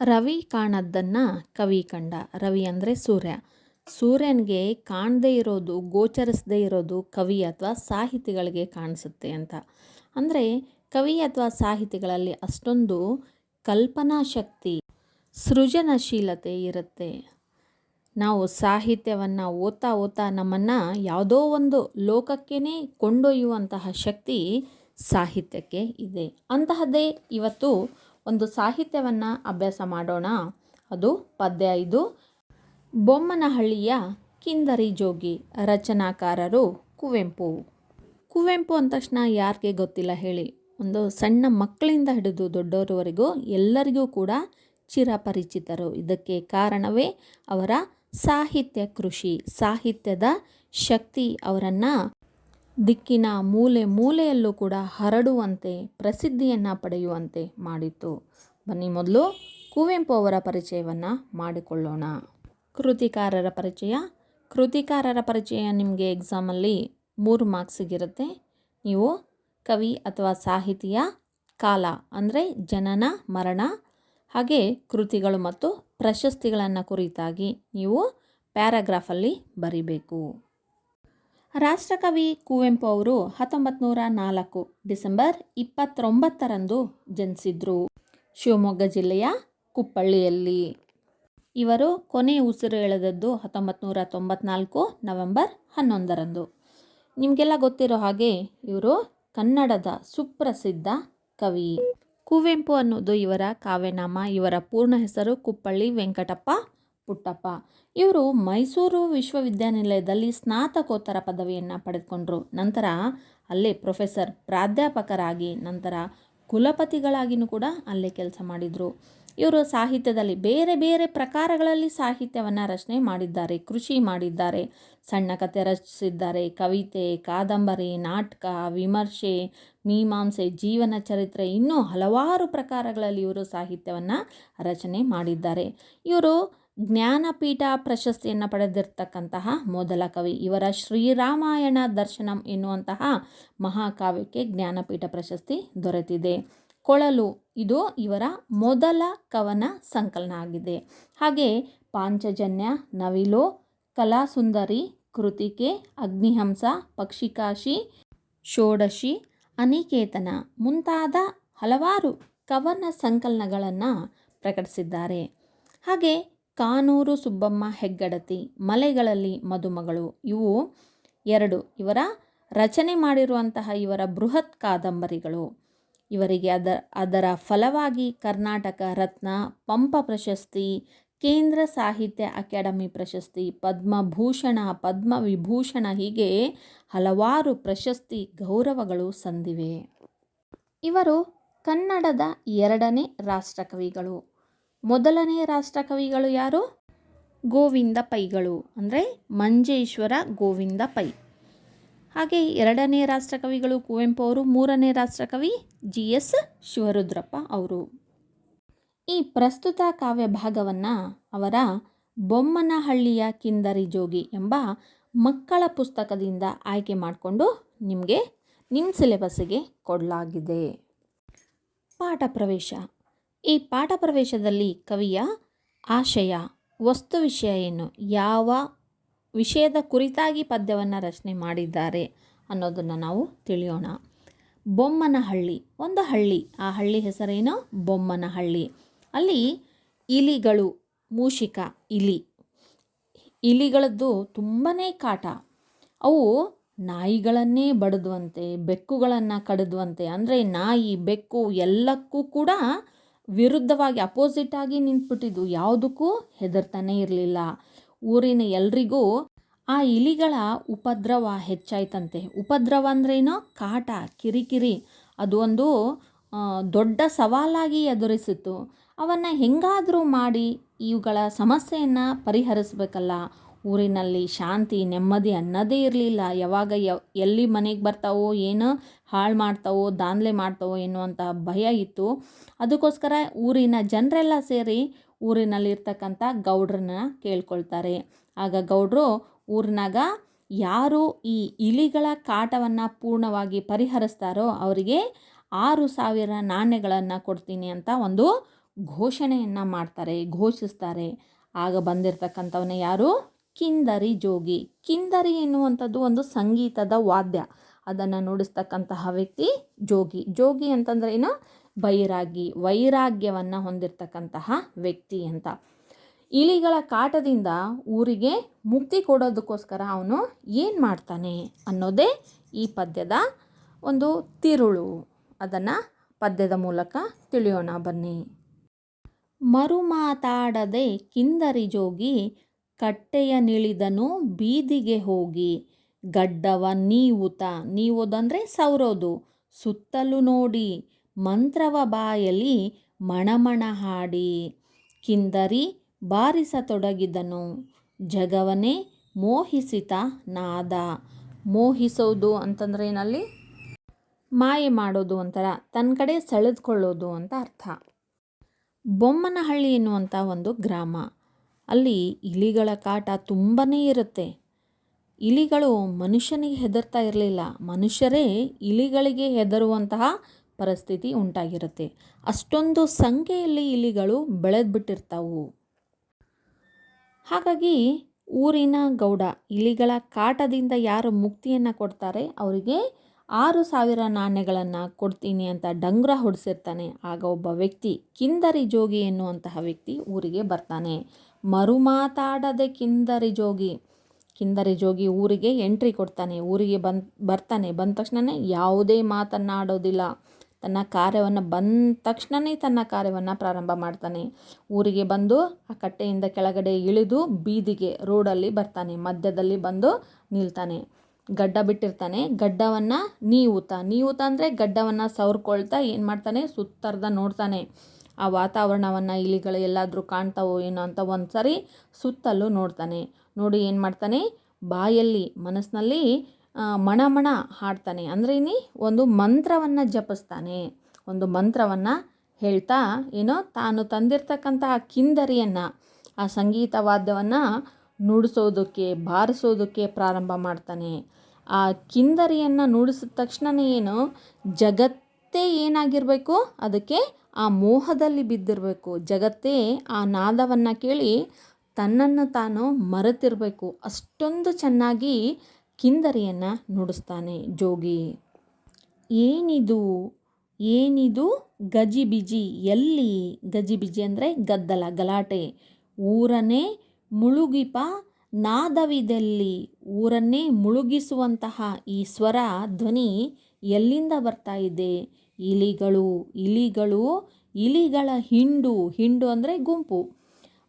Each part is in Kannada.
ರವಿ ಕಾಣದ್ದನ್ನು ಕವಿ ಕಂಡ. ರವಿ ಅಂದರೆ ಸೂರ್ಯ. ಸೂರ್ಯನಿಗೆ ಕಾಣದೇ ಇರೋದು, ಗೋಚರಿಸದೇ ಇರೋದು ಕವಿ ಅಥವಾ ಸಾಹಿತಿಗಳಿಗೆ ಕಾಣಿಸುತ್ತೆ ಅಂತ. ಅಂದರೆ ಕವಿ ಅಥವಾ ಸಾಹಿತಿಗಳಲ್ಲಿ ಅಷ್ಟೊಂದು ಕಲ್ಪನಾ ಶಕ್ತಿ, ಸೃಜನಶೀಲತೆ ಇರುತ್ತೆ. ನಾವು ಸಾಹಿತ್ಯವನ್ನು ಓದ್ತಾ ಓದ್ತಾ ನಮ್ಮನ್ನು ಯಾವುದೋ ಒಂದು ಲೋಕಕ್ಕೇ ಕೊಂಡೊಯ್ಯುವಂತಹ ಶಕ್ತಿ ಸಾಹಿತ್ಯಕ್ಕೆ ಇದೆ. ಅಂತಹದ್ದೇ ಇವತ್ತು ಒಂದು ಸಾಹಿತ್ಯವನ್ನು ಅಭ್ಯಾಸ ಮಾಡೋಣ. ಅದು ಪದ್ಯ ಇದು ಬೊಮ್ಮನಹಳ್ಳಿಯ ಕಿಂದರಿ ಜೋಗಿ ರಚನಾಕಾರರು ಕುವೆಂಪು. ಕುವೆಂಪು ಅಂದ ತಕ್ಷಣ ಯಾರಿಗೆ ಗೊತ್ತಿಲ್ಲ ಹೇಳಿ. ಒಂದು ಸಣ್ಣ ಮಕ್ಕಳಿಂದ ಹಿಡಿದು ದೊಡ್ಡವರವರೆಗೂ ಎಲ್ಲರಿಗೂ ಕೂಡ ಚಿರಪರಿಚಿತರು. ಇದಕ್ಕೆ ಕಾರಣವೇ ಅವರ ಸಾಹಿತ್ಯ ಕೃಷಿ. ಸಾಹಿತ್ಯದ ಶಕ್ತಿ ಅವರನ್ನು ದಿಕ್ಕಿನ ಮೂಲೆ ಮೂಲೆಯಲ್ಲೂ ಕೂಡ ಹರಡುವಂತೆ, ಪ್ರಸಿದ್ಧಿಯನ್ನು ಪಡೆಯುವಂತೆ ಮಾಡಿತು. ಬನ್ನಿ ಮೊದಲು ಕುವೆಂಪು ಅವರ ಪರಿಚಯವನ್ನು ಮಾಡಿಕೊಳ್ಳೋಣ. ಕೃತಿಕಾರರ ಪರಿಚಯ. ಕೃತಿಕಾರರ ಪರಿಚಯ ನಿಮಗೆ ಎಕ್ಸಾಮಲ್ಲಿ ಮೂರು ಮಾರ್ಕ್ಸಿಗಿರುತ್ತೆ ನೀವು ಕವಿ ಅಥವಾ ಸಾಹಿತಿಯ ಕಾಲ, ಅಂದರೆ ಜನನ, ಮರಣ, ಹಾಗೆ ಕೃತಿಗಳು ಮತ್ತು ಪ್ರಶಸ್ತಿಗಳನ್ನು ಕುರಿತಾಗಿ ನೀವು ಪ್ಯಾರಾಗ್ರಾಫಲ್ಲಿ ಬರಿಬೇಕು. ರಾಷ್ಟ್ರಕವಿ ಕುವೆಂಪು ಅವರು ಹತ್ತೊಂಬತ್ತು ನೂರ ನಾಲ್ಕು ಡಿಸೆಂಬರ್ ಇಪ್ಪತ್ತೊಂಬತ್ತರಂದು ಜನಿಸಿದರು. ಶಿವಮೊಗ್ಗ ಜಿಲ್ಲೆಯ ಕುಪ್ಪಳ್ಳಿಯಲ್ಲಿ. ಇವರು ಕೊನೆ ಉಸಿರು ಎಳೆದದ್ದು ಹತ್ತೊಂಬತ್ತು ನೂರ ತೊಂಬತ್ನಾಲ್ಕು ನವೆಂಬರ್ ಹನ್ನೊಂದರಂದು. ನಿಮಗೆಲ್ಲ ಗೊತ್ತಿರೋ ಹಾಗೆ ಇವರು ಕನ್ನಡದ ಸುಪ್ರಸಿದ್ಧ ಕವಿ. ಕುವೆಂಪು ಅನ್ನೋದು ಇವರ ಕಾವ್ಯನಾಮ, ಇವರ ಪೂರ್ಣ ಹೆಸರು ಕುಪ್ಪಳ್ಳಿ ವೆಂಕಟಪ್ಪ ಪುಟ್ಟಪ್ಪ. ಇವರು ಮೈಸೂರು ವಿಶ್ವವಿದ್ಯಾನಿಲಯದಲ್ಲಿ ಸ್ನಾತಕೋತ್ತರ ಪದವಿಯನ್ನು ಪಡೆದುಕೊಂಡರು. ನಂತರ ಅಲ್ಲೇ ಪ್ರೊಫೆಸರ್ ಪ್ರಾಧ್ಯಾಪಕರಾಗಿ ನಂತರ ಕುಲಪತಿಗಳಾಗಿಯೂ ಕೂಡ ಅಲ್ಲೇ ಕೆಲಸ ಮಾಡಿದರು. ಇವರು ಸಾಹಿತ್ಯದಲ್ಲಿ ಬೇರೆ ಬೇರೆ ಪ್ರಕಾರಗಳಲ್ಲಿ ಸಾಹಿತ್ಯವನ್ನು ರಚನೆ ಮಾಡಿದ್ದಾರೆ, ಕೃಷಿ ಮಾಡಿದ್ದಾರೆ. ಸಣ್ಣ ಕಥೆ ರಚಿಸಿದ್ದಾರೆ, ಕವಿತೆ, ಕಾದಂಬರಿ, ನಾಟಕ, ವಿಮರ್ಶೆ, ಮೀಮಾಂಸೆ, ಜೀವನ ಚರಿತ್ರೆ, ಇನ್ನೂ ಹಲವಾರು ಪ್ರಕಾರಗಳಲ್ಲಿ ಇವರು ಸಾಹಿತ್ಯವನ್ನು ರಚನೆ ಮಾಡಿದ್ದಾರೆ. ಇವರು ಜ್ಞಾನಪೀಠ ಪ್ರಶಸ್ತಿಯನ್ನು ಪಡೆದಿರ್ತಕ್ಕಂತಹ ಮೊದಲ ಕವಿ. ಇವರ ಶ್ರೀರಾಮಾಯಣ ದರ್ಶನಂ ಎನ್ನುವಂತಹ ಮಹಾಕಾವ್ಯಕ್ಕೆ ಜ್ಞಾನಪೀಠ ಪ್ರಶಸ್ತಿ ದೊರೆತಿದೆ. ಕೊಳಲು ಇದು ಇವರ ಮೊದಲ ಕವನ ಸಂಕಲನ ಆಗಿದೆ. ಹಾಗೆ ಪಾಂಚಜನ್ಯ, ನವಿಲು, ಕಲಾಸುಂದರಿ, ಕೃತಿಕೆ, ಅಗ್ನಿಹಂಸ, ಪಕ್ಷಿಕಾಶಿ, ಷೋಡಶಿ, ಅನಿಕೇತನ ಮುಂತಾದ ಹಲವಾರು ಕವನ ಸಂಕಲನಗಳನ್ನು ಪ್ರಕಟಿಸಿದ್ದಾರೆ. ಹಾಗೆ ಕಾನೂರು ಸುಬ್ಬಮ್ಮ ಹೆಗ್ಗಡತಿ, ಮಲೆಗಳಲ್ಲಿ ಮದುಮಗಳು. ಇವು ಎರಡು. ಇವರ ರಚನೆ ಮಾಡಿರುವಂತಹ ಇವರ ಬೃಹತ್ ಕಾದಂಬರಿಗಳು. ಇವರಿಗೆ ಅದ, ಅದರ ಫಲವಾಗಿ ಕರ್ನಾಟಕ ರತ್ನ, ಪಂಪ ಪ್ರಶಸ್ತಿ, ಕೇಂದ್ರ ಸಾಹಿತ್ಯ ಅಕಾಡೆಮಿ ಪ್ರಶಸ್ತಿ, ಪದ್ಮಭೂಷಣ, ಪದ್ಮವಿಭೂಷಣ ಹೀಗೆ ಹಲವಾರು ಪ್ರಶಸ್ತಿ ಗೌರವಗಳು ಸಂದಿವೆ. ಇವರು ಕನ್ನಡದ ಎರಡನೇ ರಾಷ್ಟ್ರಕವಿಗಳು. ಮೊದಲನೇ ರಾಷ್ಟ್ರಕವಿಗಳು ಯಾರು? ಗೋವಿಂದ ಪೈಗಳು. ಅಂದರೆ ಮಂಜೇಶ್ವರ ಗೋವಿಂದ ಪೈ. ಹಾಗೆ ಎರಡನೇ ರಾಷ್ಟ್ರಕವಿಗಳು ಕುವೆಂಪು ಅವರು, ಮೂರನೇ ರಾಷ್ಟ್ರಕವಿ ಜಿ ಎಸ್ ಶಿವರುದ್ರಪ್ಪ ಅವರು. ಈ ಪ್ರಸ್ತುತ ಕಾವ್ಯ ಭಾಗವನ್ನು ಅವರ ಬೊಮ್ಮನಹಳ್ಳಿಯ ಕಿಂದರಿ ಜೋಗಿ ಎಂಬ ಮಕ್ಕಳ ಪುಸ್ತಕದಿಂದ ಆಯ್ಕೆ ಮಾಡಿಕೊಂಡು ನಿಮಗೆ ನಿಮ್ಮ ಸಿಲೆಬಸ್ಸಿಗೆ ಕೊಡಲಾಗಿದೆ. ಪಾಠ ಪ್ರವೇಶ. ಈ ಪಾಠ ಪ್ರವೇಶದಲ್ಲಿ ಕವಿಯ ಆಶಯ, ವಸ್ತು ವಿಷಯ ಏನು, ಯಾವ ವಿಷಯದ ಕುರಿತಾಗಿ ಪದ್ಯವನ್ನು ರಚನೆ ಮಾಡಿದ್ದಾರೆ ಅನ್ನೋದನ್ನು ನಾವು ತಿಳಿಯೋಣ. ಬೊಮ್ಮನಹಳ್ಳಿ, ಒಂದು ಹಳ್ಳಿ. ಆ ಹಳ್ಳಿ ಹೆಸರೇನು? ಬೊಮ್ಮನಹಳ್ಳಿ. ಅಲ್ಲಿ ಇಲಿಗಳು, ಮೂಷಿಕ, ಇಲಿ. ಇಲಿಗಳದ್ದು ತುಂಬಾ ಕಾಟ. ಅವು ನಾಯಿಗಳನ್ನೇ ಬಡಿದುವಂತೆ, ಬೆಕ್ಕುಗಳನ್ನು ಕಡಿದುವಂತೆ, ಅಂದರೆ ನಾಯಿ, ಬೆಕ್ಕು ಎಲ್ಲಕ್ಕೂ ಕೂಡ ವಿರುದ್ಧವಾಗಿ ಅಪೋಸಿಟ್ ಆಗಿ ನಿಂತ್ಬಿಟ್ಟಿದ್ದು ಯಾವುದಕ್ಕೂ ಹೆದರ್ತಾನೆ ಇರಲಿಲ್ಲ. ಊರಿನ ಎಲ್ರಿಗೂ ಆ ಇಲಿಗಳ ಉಪದ್ರವ ಹೆಚ್ಚಾಯ್ತಂತೆ. ಉಪದ್ರವ ಅಂದ್ರೇನು? ಕಾಟ, ಕಿರಿಕಿರಿ. ಅದು ಒಂದು ದೊಡ್ಡ ಸವಾಲಾಗಿ ಎದುರಿಸಿತು ಅವನ್ನು ಹೆಂಗಾದರೂ ಮಾಡಿ ಇವುಗಳ ಸಮಸ್ಯೆಯನ್ನು ಪರಿಹರಿಸಬೇಕಲ್ಲ. ಊರಿನಲ್ಲಿ ಶಾಂತಿ, ನೆಮ್ಮದಿ ಅನ್ನೋದೇ ಇರಲಿಲ್ಲ. ಯಾವಾಗ ಯಾವ ಎಲ್ಲಿ ಮನೆಗೆ ಬರ್ತಾವೋ, ಏನು ಹಾಳು ಮಾಡ್ತಾವೋ ದಾಂಧಲೆ ಮಾಡ್ತಾವೋ ಎನ್ನುವಂಥ ಭಯ ಇತ್ತು. ಅದಕ್ಕೋಸ್ಕರ ಊರಿನ ಜನರೆಲ್ಲ ಸೇರಿ ಊರಿನಲ್ಲಿರ್ತಕ್ಕಂಥ ಗೌಡ್ರನ್ನ ಕೇಳ್ಕೊಳ್ತಾರೆ. ಆಗ ಗೌಡ್ರು ಊರಿನಾಗ ಯಾರು ಈ ಇಲಿಗಳ ಕಾಟವನ್ನು ಪೂರ್ಣವಾಗಿ ಪರಿಹರಿಸ್ತಾರೋ ಅವರಿಗೆ ಆರು ಸಾವಿರ ನಾಣ್ಯಗಳನ್ನು ಕೊಡ್ತೀನಿ ಅಂತ ಒಂದು ಘೋಷಣೆಯನ್ನು ಮಾಡ್ತಾರೆ, ಘೋಷಿಸ್ತಾರೆ. ಆಗ ಬಂದಿರತಕ್ಕಂಥವನ್ನ ಯಾರು? ಕಿಂದರಿ ಜೋಗಿ. ಕಿಂದರಿ ಎನ್ನುವಂಥದ್ದು ಒಂದು ಸಂಗೀತದ ವಾದ್ಯ. ಅದನ್ನು ನುಡಿಸ್ತಕ್ಕಂತಹ ವ್ಯಕ್ತಿ ಜೋಗಿ. ಜೋಗಿ ಅಂತಂದ್ರೆ ಏನು? ಬೈರಾಗಿ, ವೈರಾಗ್ಯವನ್ನು ಹೊಂದಿರತಕ್ಕಂತಹ ವ್ಯಕ್ತಿ ಅಂತ. ಇಲಿಗಳ ಕಾಟದಿಂದ ಊರಿಗೆ ಮುಕ್ತಿ ಕೊಡೋದಕ್ಕೋಸ್ಕರ ಅವನು ಏನು ಮಾಡ್ತಾನೆ ಅನ್ನೋದೇ ಈ ಪದ್ಯದ ಒಂದು ತಿರುಳು. ಅದನ್ನು ಪದ್ಯದ ಮೂಲಕ ತಿಳಿಯೋಣ ಬನ್ನಿ. ಮರುಮಾತಾಡದೆ ಕಿಂದರಿ ಜೋಗಿ ಕಟ್ಟೆಯ ನಿಳಿದನು, ಬೀದಿಗೆ ಹೋಗಿ, ಗಡ್ಡವ ನೀವುತ ನೀವುದಂದರೆ ಸೌರೋದು ಸುತ್ತಲೂ ನೋಡಿ, ಮಂತ್ರವ ಬಾಯಲಿ ಮಣಮಣ ಹಾಡಿ, ಕಿಂದರಿ, ಬಾರಿಸತೊಡಗಿದನು. ಜಗವನೇ, ಮೋಹಿಸಿತ ನಾದ. ಮೋಹಿಸೋದು ಅಂತಂದ್ರೆ ಏನಲ್ಲಿ? ಮಾಯೆ ಮಾಡೋದು ಒಂಥರ, ತನ್ನ ಕಡೆ ಸೆಳೆದುಕೊಳ್ಳೋದು ಅಂತ ಅರ್ಥ. ಬೊಮ್ಮನಹಳ್ಳಿ ಎನ್ನುವಂಥ ಒಂದು ಗ್ರಾಮ. ಅಲ್ಲಿ ಇಲಿಗಳ ಕಾಟ ತುಂಬಾ ಇರುತ್ತೆ. ಇಲಿಗಳು ಮನುಷ್ಯನಿಗೆ ಹೆದರ್ತಾ ಇರಲಿಲ್ಲ. ಮನುಷ್ಯರೇ ಇಲಿಗಳಿಗೆ ಹೆದರುವಂತಹ ಪರಿಸ್ಥಿತಿ ಉಂಟಾಗಿರುತ್ತೆ. ಅಷ್ಟೊಂದು ಸಂಖ್ಯೆಯಲ್ಲಿ ಇಲಿಗಳು ಬೆಳೆದ್ಬಿಟ್ಟಿರ್ತಾವು. ಹಾಗಾಗಿ ಊರಿನ ಗೌಡ ಇಲಿಗಳ ಕಾಟದಿಂದ ಯಾರು ಮುಕ್ತಿಯನ್ನು ಕೊಡ್ತಾರೆ, ಅವರಿಗೆ ಆರು ಸಾವಿರ ನಾಣ್ಯಗಳನ್ನು ಕೊಡ್ತೀನಿ ಅಂತ ಡಂಗ್ರ ಹೊಡೆಸಿರ್ತಾನೆ. ಆಗ ಒಬ್ಬ ವ್ಯಕ್ತಿ ಕಿಂದರಿ ಜೋಗಿ ಎನ್ನುವಂತಹ ವ್ಯಕ್ತಿ ಊರಿಗೆ ಬರ್ತಾನೆ. ಮರು ಮಾತಾಡದೆ ಕಿಂದರಿ ಜೋಗಿ. ಕಿಂದರಿ ಜೋಗಿ ಊರಿಗೆ ಎಂಟ್ರಿ ಕೊಡ್ತಾನೆ. ಊರಿಗೆ ಬಂದು, ಬರ್ತಾನೆ. ಬಂದ ತಕ್ಷಣವೇ ಯಾವುದೇ ಮಾತನ್ನಾಡೋದಿಲ್ಲ. ತನ್ನ ಕಾರ್ಯವನ್ನು ಬಂದ ತಕ್ಷಣವೇ ತನ್ನ ಕಾರ್ಯವನ್ನು ಪ್ರಾರಂಭ ಮಾಡ್ತಾನೆ. ಊರಿಗೆ ಬಂದು ಆ ಕಟ್ಟೆಯಿಂದ ಕೆಳಗಡೆ ಇಳಿದು ಬೀದಿಗೆ ರೋಡಲ್ಲಿ ಬರ್ತಾನೆ. ಮಧ್ಯದಲ್ಲಿ ಬಂದು ನಿಲ್ತಾನೆ. ಗಡ್ಡ ಬಿಟ್ಟಿರ್ತಾನೆ. ಗಡ್ಡವನ್ನು ನೀವುತ ನೀವುತ ಅಂದರೆ ಗಡ್ಡವನ್ನು ಸವರ್ಕೊಳ್ತಾ ಏನು ಮಾಡ್ತಾನೆ? ಸುತ್ತರ್ದ ನೋಡ್ತಾನೆ. ಆ ವಾತಾವರಣವನ್ನು ಇಲಿಗಳು ಎಲ್ಲಾದರೂ ಕಾಣ್ತಾವೋ ಏನೋ ಅಂತ ಒಂದು ಸಾರಿ ಸುತ್ತಲೂ ನೋಡ್ತಾನೆ. ನೋಡಿ ಏನು ಮಾಡ್ತಾನೆ? ಬಾಯಲ್ಲಿ ಮನಸ್ಸಿನಲ್ಲಿ ಮಣ ಮಣ ಹಾಡ್ತಾನೆ. ಅಂದರೆ ಇನ್ನಿ ಒಂದು ಮಂತ್ರವನ್ನು ಜಪಿಸ್ತಾನೆ. ಒಂದು ಮಂತ್ರವನ್ನು ಹೇಳ್ತಾ ಏನೋ ತಾನು ತಂದಿರ್ತಕ್ಕಂತಹ ಕಿಂದರಿಯನ್ನು, ಆ ಸಂಗೀತ ವಾದ್ಯವನ್ನು ನುಡಿಸೋದಕ್ಕೆ, ಬಾರಿಸೋದಕ್ಕೆ ಪ್ರಾರಂಭ ಮಾಡ್ತಾನೆ. ಆ ಕಿಂದರಿಯನ್ನು ನುಡಿಸಿದ ತಕ್ಷಣನೇ ಏನು? ಜಗತ್ತೇ ಏನಾಗಿರಬೇಕು? ಅದಕ್ಕೆ ಆ ಮೋಹದಲ್ಲಿ ಬಿದ್ದಿರಬೇಕು. ಜಗತ್ತೇ ಆ ನಾದವನ್ನು ಕೇಳಿ ತನ್ನನ್ನು ತಾನು ಮರೆತಿರಬೇಕು. ಅಷ್ಟೊಂದು ಚೆನ್ನಾಗಿ ಕಿಂದರಿಯನ್ನು ನುಡಿಸ್ತಾನೆ ಜೋಗಿ. ಏನಿದು? ಏನಿದು? ಗಜಿಬಿಜಿ. ಎಲ್ಲಿ? ಗಜಿಬಿಜಿ ಅಂದರೆ ಗದ್ದಲ, ಗಲಾಟೆ. ಊರನ್ನೇ ಮುಳುಗಿಪ ನಾದವಿದಲ್ಲಿ. ಊರನ್ನೇ ಮುಳುಗಿಸುವಂತಹ ಈ ಸ್ವರ ಧ್ವನಿ ಎಲ್ಲಿಂದ ಬರ್ತಾ ಇದೆ? ಇಲಿಗಳು ಇಲಿಗಳು, ಇಲಿಗಳ ಹಿಂಡು. ಹಿಂಡು ಅಂದರೆ ಗುಂಪು.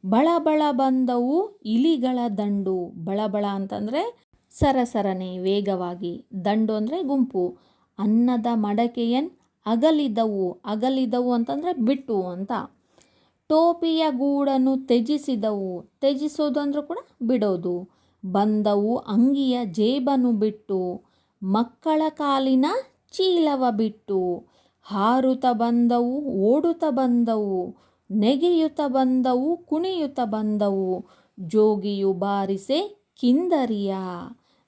ಬಳಬಳ ಬಂದವು ಇಲಿಗಳ ದಂಡು. ಬಳಬಳ ಅಂತಂದರೆ ಸರಸರನೆ, ವೇಗವಾಗಿ. ದಂಡು ಅಂದರೆ ಗುಂಪು. ಅನ್ನದ ಮಡಕೆಯನ್ ಅಗಲಿದವು. ಅಗಲಿದವು ಅಂತಂದರೆ ಬಿಟ್ಟು ಅಂತ. ಟೋಪಿಯ ಗೂಡನ್ನು ತ್ಯಜಿಸಿದವು. ತ್ಯಜಿಸೋದು ಅಂದರೂ ಕೂಡ ಬಿಡೋದು. ಬಂದವು ಅಂಗಿಯ ಜೇಬನ್ನು ಬಿಟ್ಟು, ಮಕ್ಕಳ ಕಾಲಿನ ಚೀಲವ ಬಿಟ್ಟು ಹಾರುತ ಬಂದವು, ಓಡುತ್ತ ಬಂದವು, ನೆಗೆಯುತ್ತ ಬಂದವು, ಕುಣಿಯುತ್ತ ಬಂದವು. ಜೋಗಿಯು ಬಾರಿಸೆ ಕಿಂದರಿಯ.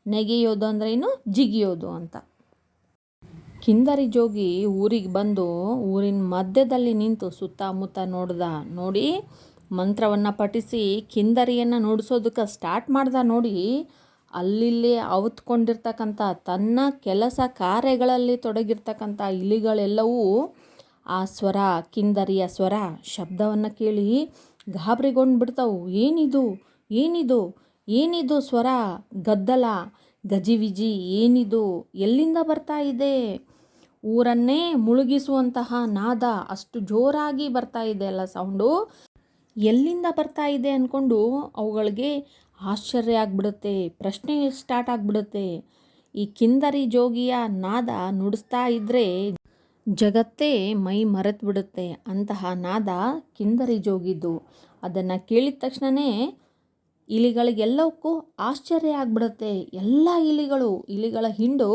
ನೆಗೆಯೋದು ಅಂದ್ರೆ ಏನು ಜಿಗಿಯೋದು ಅಂತ. ಕಿಂದರಿ ಜೋಗಿ ಊರಿಗೆ ಬಂದು ಊರಿನ ಮಧ್ಯದಲ್ಲಿ ನಿಂತು ಸುತ್ತಮುತ್ತ ನೋಡ್ದ. ನೋಡಿ, ಮಂತ್ರವನ್ನು ಪಠಿಸಿ ಕಿಂದರಿಯನ್ನು ನುಡಿಸೋದಕ್ಕೆ ಸ್ಟಾರ್ಟ್ ಮಾಡ್ದ ನೋಡಿ. ಅಲ್ಲಿಲ್ಲಿ ಅವತ್ಕೊಂಡಿರ್ತಕ್ಕಂಥ ತನ್ನ ಕೆಲಸ ಕಾರ್ಯಗಳಲ್ಲಿ ತೊಡಗಿರ್ತಕ್ಕಂಥ ಇಲಿಗಳೆಲ್ಲವೂ ಆ ಸ್ವರ, ಕಿಂದರಿಯ ಸ್ವರ ಶಬ್ದವನ್ನು ಕೇಳಿ ಗಾಬರಿಗೊಂಡು ಬಿಡ್ತಾವು ಏನಿದು? ಏನಿದು? ಏನಿದು ಸ್ವರ? ಗದ್ದಲ, ಗಜಿವಿಜಿ ಏನಿದು? ಎಲ್ಲಿಂದ ಬರ್ತಾ ಇದೆ? ಊರನ್ನೇ ಮುಳುಗಿಸುವಂತಹ ನಾದ ಅಷ್ಟು ಜೋರಾಗಿ ಬರ್ತಾ ಇದೆ ಅಲ್ಲ ಸೌಂಡು? ಎಲ್ಲಿಂದ ಬರ್ತಾ ಇದೆ ಅಂದ್ಕೊಂಡು ಅವುಗಳಿಗೆ ಆಶ್ಚರ್ಯ ಆಗಿಬಿಡುತ್ತೆ, ಪ್ರಶ್ನೆ ಸ್ಟಾರ್ಟ್ ಆಗಿಬಿಡುತ್ತೆ. ಈ ಕಿಂದರಿ ಜೋಗಿಯ ನಾದ ನುಡಿಸ್ತಾ ಇದ್ದರೆ ಜಗತ್ತೇ ಮೈ ಮರೆತು ಬಿಡುತ್ತೆ ಅಂತಹ ನಾದ ಕಿಂದರಿ ಜೋಗಿದ್ದು. ಅದನ್ನು ಕೇಳಿದ ತಕ್ಷಣವೇ ಇಲಿಗಳಿಗೆಲ್ಲವಕ್ಕೂ ಆಶ್ಚರ್ಯ ಆಗಿಬಿಡುತ್ತೆ. ಎಲ್ಲ ಇಲಿಗಳು, ಇಲಿಗಳ ಹಿಂಡು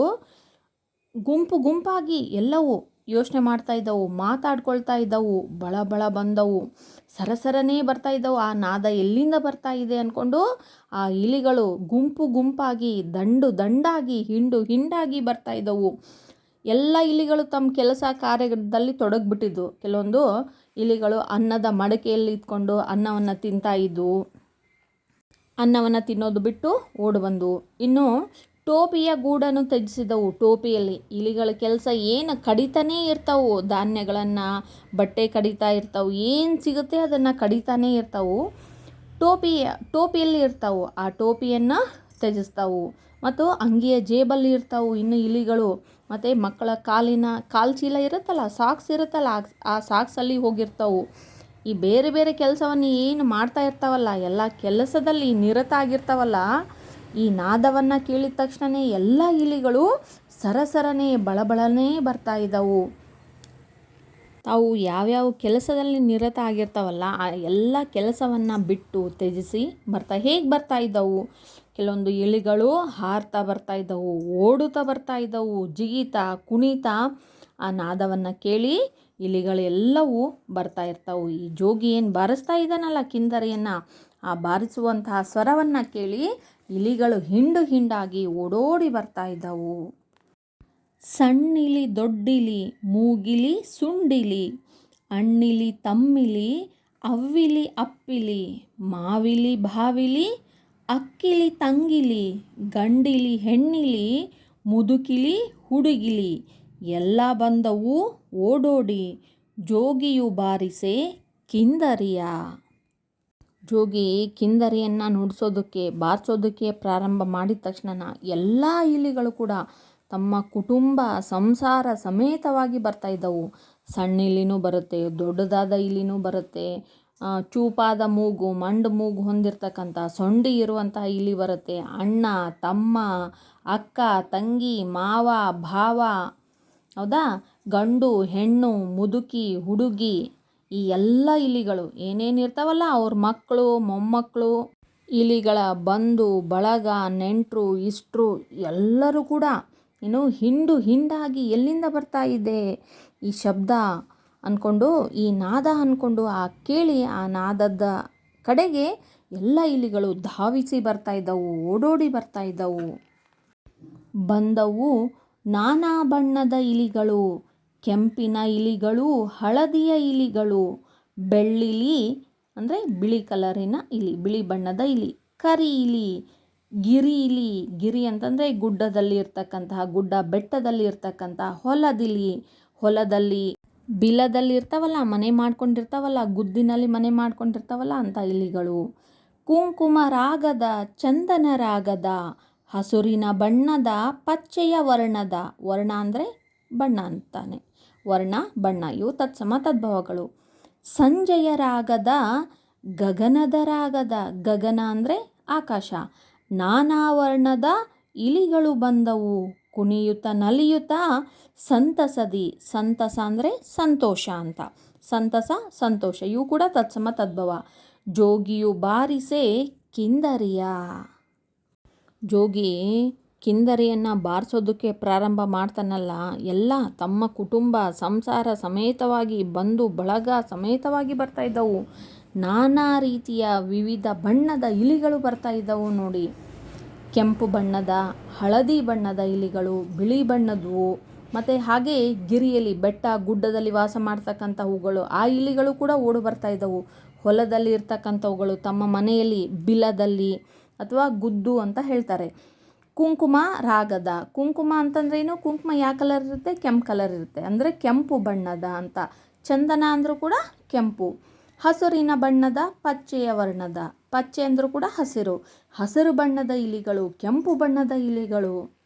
ಗುಂಪು ಗುಂಪಾಗಿ ಎಲ್ಲವೂ ಯೋಚನೆ ಮಾಡ್ತಾ ಇದ್ದವು, ಮಾತಾಡ್ಕೊಳ್ತಾ ಇದ್ದವು, ಬಳ ಬಳ ಬಂದವು. ಸರಸರನೇ ಬರ್ತಾ ಇದ್ದವು. ಆ ನಾದ ಎಲ್ಲಿಂದ ಬರ್ತಾ ಇದೆ ಅಂದ್ಕೊಂಡು ಆ ಇಲಿಗಳು ಗುಂಪು ಗುಂಪಾಗಿ, ದಂಡು ದಂಡಾಗಿ, ಹಿಂಡು ಹಿಂಡಾಗಿ ಬರ್ತಾ ಇದ್ದವು. ಎಲ್ಲ ಇಲಿಗಳು ತಮ್ಮ ಕೆಲಸ ಕಾರ್ಯದಲ್ಲಿ ತೊಡಗಿಬಿಟ್ಟಿದ್ದು. ಕೆಲವೊಂದು ಇಲಿಗಳು ಅನ್ನದ ಮಡಕೆಯಲ್ಲಿ ಇದ್ಕೊಂಡು ಅನ್ನವನ್ನು ತಿಂತಾ ಇದ್ದವು ಅನ್ನವನ್ನು ತಿನ್ನೋದು ಬಿಟ್ಟು ಓಡಿ ಬಂದು. ಇನ್ನು ಟೋಪಿಯ ಗೂಡನ್ನು ತ್ಯಜಿಸಿದವು. ಟೋಪಿಯಲ್ಲಿ ಇಲಿಗಳ ಕೆಲಸ ಏನು ಕಡಿತಾನೇ ಇರ್ತಾವು? ಧಾನ್ಯಗಳನ್ನು ಬಟ್ಟೆ ಕಡಿತಾ ಇರ್ತಾವೆ. ಏನು ಸಿಗುತ್ತೆ ಅದನ್ನು ಕಡಿತಾನೇ ಇರ್ತಾವು? ಟೋಪಿಯ ಟೋಪಿಯಲ್ಲಿ ಇರ್ತಾವು. ಆ ಟೋಪಿಯನ್ನು ತ್ಯಜಿಸ್ತಾವು. ಮತ್ತು ಅಂಗಿಯ ಜೇಬಲ್ಲಿ ಇರ್ತಾವು ಇನ್ನು ಇಲಿಗಳು. ಮತ್ತು ಮಕ್ಕಳ ಕಾಲಿನ ಕಾಲ್ಚೀಲ ಇರುತ್ತಲ್ಲ, ಸಾಕ್ಸ್ ಇರುತ್ತಲ್ಲ ಆ- ಸಾಕ್ಸಲ್ಲಿ ಹೋಗಿರ್ತಾವು. ಈ ಬೇರೆ ಬೇರೆ ಕೆಲಸವನ್ನು ಏನು ಮಾಡ್ತಾ ಇರ್ತಾವಲ್ಲ, ಎಲ್ಲ ಕೆಲಸದಲ್ಲಿ ನಿರತ ಆಗಿರ್ತಾವಲ್ಲ ಈ ನಾದವನ್ನು ಕೇಳಿದ ತಕ್ಷಣವೇ ಎಲ್ಲ ಇಲಿಗಳು ಸರಸರನೆ ಬಳಬಳನೇ ಬರ್ತಾ ಇದ್ದವು. ತಾವು ಯಾವ್ಯಾವ ಕೆಲಸದಲ್ಲಿ ನಿರತ ಆಗಿರ್ತಾವಲ್ಲ, ಆ ಎಲ್ಲ ಕೆಲಸವನ್ನು ಬಿಟ್ಟು ತ್ಯಜಿಸಿ ಬರ್ತಾ ಹೇಗೆ ಬರ್ತಾ ಇದ್ದವು? ಕೆಲವೊಂದು ಇಲಿಗಳು ಹಾರ್ತಾ ಬರ್ತಾ ಇದ್ದವು, ಓಡುತ್ತಾ ಬರ್ತಾ ಇದ್ದವು, ಜಿಗಿತಾ, ಕುಣಿತಾ, ಆ ನಾದವನ್ನು ಕೇಳಿ ಇಲಿಗಳೆಲ್ಲವೂ ಬರ್ತಾ ಇರ್ತಾವು. ಈ ಜೋಗಿ ಏನು ಬಾರಿಸ್ತಾ ಇದ್ದಾನಲ್ಲ ಕಿಂದರಿಯನ್ನು? ಆ ಬಾರಿಸುವಂತಹ ಸ್ವರವನ್ನು ಕೇಳಿ ಇಲಿಗಳು ಹಿಂಡು ಹಿಂಡಾಗಿ ಓಡೋಡಿ ಬರ್ತಾ ಇದ್ದವು. ಸಣ್ಣಿಲಿ ದೊಡ್ಡಿಲಿ, ಮೂಗಿಲಿ ಸುಂಡಿಲಿ ಅಣ್ಣಿಲಿ ತಮ್ಮಿಲಿ, ಅವ್ವಿಲಿ ಅಪ್ಪಿಲಿ, ಮಾವಿಲಿ ಬಾವಿಲಿ, ಅಕ್ಕಿಲಿ ತಂಗಿಲಿ, ಗಂಡಿಲಿ ಹೆಣ್ಣಿಲಿ, ಮುದುಕಿಲಿ ಹುಡುಗಿಲಿ, ಎಲ್ಲ ಬಂದವು ಓಡೋಡಿ, ಜೋಗಿಯು ಬಾರಿಸೆ ಕಿಂದರಿಯ. ಜೋಗಿ ಕಿಂದರಿಯನ್ನು ನುಡಿಸೋದಕ್ಕೆ, ಬಾರಿಸೋದಕ್ಕೆ ಪ್ರಾರಂಭ ಮಾಡಿದ ತಕ್ಷಣ ಎಲ್ಲ ಇಲಿಗಳು ಕೂಡ ತಮ್ಮ ಕುಟುಂಬ ಸಂಸಾರ ಸಮೇತವಾಗಿ ಬರ್ತಾ ಇದ್ದವು. ಸಣ್ಣ ಇಲಿನೂ ಬರುತ್ತೆ, ದೊಡ್ಡದಾದ ಇಲಿನೂ ಬರುತ್ತೆ. ಚೂಪಾದ ಮೂಗು, ಮಂಡು ಮೂಗು ಹೊಂದಿರತಕ್ಕಂಥ ಸೊಂಡಿ ಇರುವಂತಹ ಇಲಿ ಬರುತ್ತೆ. ಅಣ್ಣ, ತಮ್ಮ, ಅಕ್ಕ, ತಂಗಿ, ಮಾವ, ಭಾವ, ಹೌದಾ? ಗಂಡು, ಹೆಣ್ಣು, ಮುದುಕಿ, ಹುಡುಗಿ. ಈ ಎಲ್ಲ ಇಲಿಗಳು ಏನೇನು ಇರ್ತಾವಲ್ಲ, ಅವ್ರ ಮಕ್ಕಳು, ಮೊಮ್ಮಕ್ಕಳು, ಇಲಿಗಳ ಬಂಧು, ಬಳಗ, ನೆಂಟರು, ಇಷ್ಟರು ಎಲ್ಲರೂ ಕೂಡ ಏನು ಹಿಂಡು ಹಿಂಡಾಗಿ ಎಲ್ಲಿಂದ ಬರ್ತಾ ಇದೆ? ಈ ಶಬ್ದ ಅಂದ್ಕೊಂಡು ಈ ನಾದ ಅಂದ್ಕೊಂಡು ಆ ಕೇಳಿ ಆ ನಾದದ ಕಡೆಗೆ ಎಲ್ಲ ಇಲಿಗಳು ಧಾವಿಸಿ ಬರ್ತಾ ಇದ್ದವು, ಓಡೋಡಿ ಬರ್ತಾ ಇದ್ದವು. ಬಂದವು ನಾನಾ ಬಣ್ಣದ ಇಲಿಗಳು. ಕೆಂಪಿನ ಇಲಿಗಳು, ಹಳದಿಯ ಇಲಿಗಳು, ಬೆಳ್ಳಿಲಿ ಅಂದರೆ ಬಿಳಿ ಕಲರಿನ ಇಲಿ, ಬಿಳಿ ಬಣ್ಣದ ಇಲಿ, ಕರಿ ಇಲಿ, ಗಿರಿ ಇಲಿ, ಗಿರಿ ಅಂತಂದರೆ ಗುಡ್ಡದಲ್ಲಿ ಇರ್ತಕ್ಕಂತಹ ಗುಡ್ಡ ಬೆಟ್ಟದಲ್ಲಿ ಇರ್ತಕ್ಕಂತಹ ಹೊಲದಿಲಿ, ಹೊಲದಲ್ಲಿ ಬಿಲದಲ್ಲಿ ಇರ್ತಾವಲ್ಲ ಮನೆ ಮಾಡ್ಕೊಂಡಿರ್ತಾವಲ್ಲ, ಗುದ್ದಿನಲ್ಲಿ ಮನೆ ಮಾಡ್ಕೊಂಡಿರ್ತಾವಲ್ಲ ಅಂತ ಇಲಿಗಳು. ಕುಂಕುಮ ರಾಗದ, ಚಂದನ ರಾಗದ, ಹಸುರಿನ ಬಣ್ಣದ, ಪಚ್ಚೆಯ ವರ್ಣದ, ವರ್ಣ ಅಂದರೆ ಬಣ್ಣ ಅಂತಾನೆ. ವರ್ಣ, ಬಣ್ಣ, ಇವು ತತ್ಸಮ ತದ್ಭವಗಳು ಸಂಜಯರಾಗದ ರಾಗದ ಗಗನದ ರಾಗದ ಗಗನ ಅಂದರೆ ಆಕಾಶ. ನಾನಾ ವರ್ಣದ ಇಲಿಗಳು ಬಂದವು. ಕುಣಿಯುತ್ತ ನಲಿಯುತ ಸಂತಸದಿ. ಸಂತಸ ಅಂದರೆ ಸಂತೋಷ ಅಂತ. ಸಂತಸ, ಸಂತೋಷ, ಇವು ಕೂಡ ತತ್ಸಮ ತದ್ಭವ ಜೋಗಿಯು ಬಾರಿಸೆ ಕಿಂದರಿಯ. ಜೋಗಿ ಕಿಂದರಿಯನ್ನು ಬಾರಿಸೋದಕ್ಕೆ ಪ್ರಾರಂಭ ಮಾಡ್ತಾನಲ್ಲ, ಎಲ್ಲ ತಮ್ಮ ಕುಟುಂಬ ಸಂಸಾರ ಸಮೇತವಾಗಿ ಬಂಧು ಬಳಗ ಸಮೇತವಾಗಿ ಬರ್ತಾ ಇದ್ದವು. ನಾನಾ ರೀತಿಯ ವಿವಿಧ ಬಣ್ಣದ ಇಲಿಗಳು ಬರ್ತಾ ಇದ್ದವು ನೋಡಿ. ಕೆಂಪು ಬಣ್ಣದ, ಹಳದಿ ಬಣ್ಣದ ಇಲಿಗಳು, ಬಿಳಿ ಬಣ್ಣದವು. ಮತ್ತು ಹಾಗೆ ಗಿರಿಯಲ್ಲಿ ಬೆಟ್ಟ ಗುಡ್ಡದಲ್ಲಿ ವಾಸ ಮಾಡ್ತಕ್ಕಂಥವುಗಳು ಆ ಇಲಿಗಳು ಕೂಡ ಓಡಿ ಬರ್ತಾ ಇದ್ದವು. ಹೊಲದಲ್ಲಿ ಇರ್ತಕ್ಕಂಥವುಗಳು ತಮ್ಮ ಮನೆಯಲ್ಲಿ, ಬಿಲದಲ್ಲಿ ಅಥವಾ ಗುದ್ದು ಅಂತ ಹೇಳ್ತಾರೆ. ಕುಂಕುಮ ರಾಗದ. ಕುಂಕುಮ ಅಂತಂದ್ರೆ ಏನು? ಕುಂಕುಮ ಯಾವ ಕಲರ್ ಇರುತ್ತೆ? ಕೆಂಪು ಕಲರ್ ಇರುತ್ತೆ. ಅಂದರೆ ಕೆಂಪು ಬಣ್ಣದ ಅಂತ. ಚಂದನ ಅಂದರೂ ಕೂಡ ಕೆಂಪು. ಹಸುರಿನ ಬಣ್ಣದ, ಪಚ್ಚೆಯ ವರ್ಣದ. ಪಚ್ಚೆ ಅಂದರೂ ಕೂಡ ಹಸಿರು. ಹಸಿರು ಬಣ್ಣದ ಇಲಿಗಳು, ಕೆಂಪು ಬಣ್ಣದ ಇಲಿಗಳು.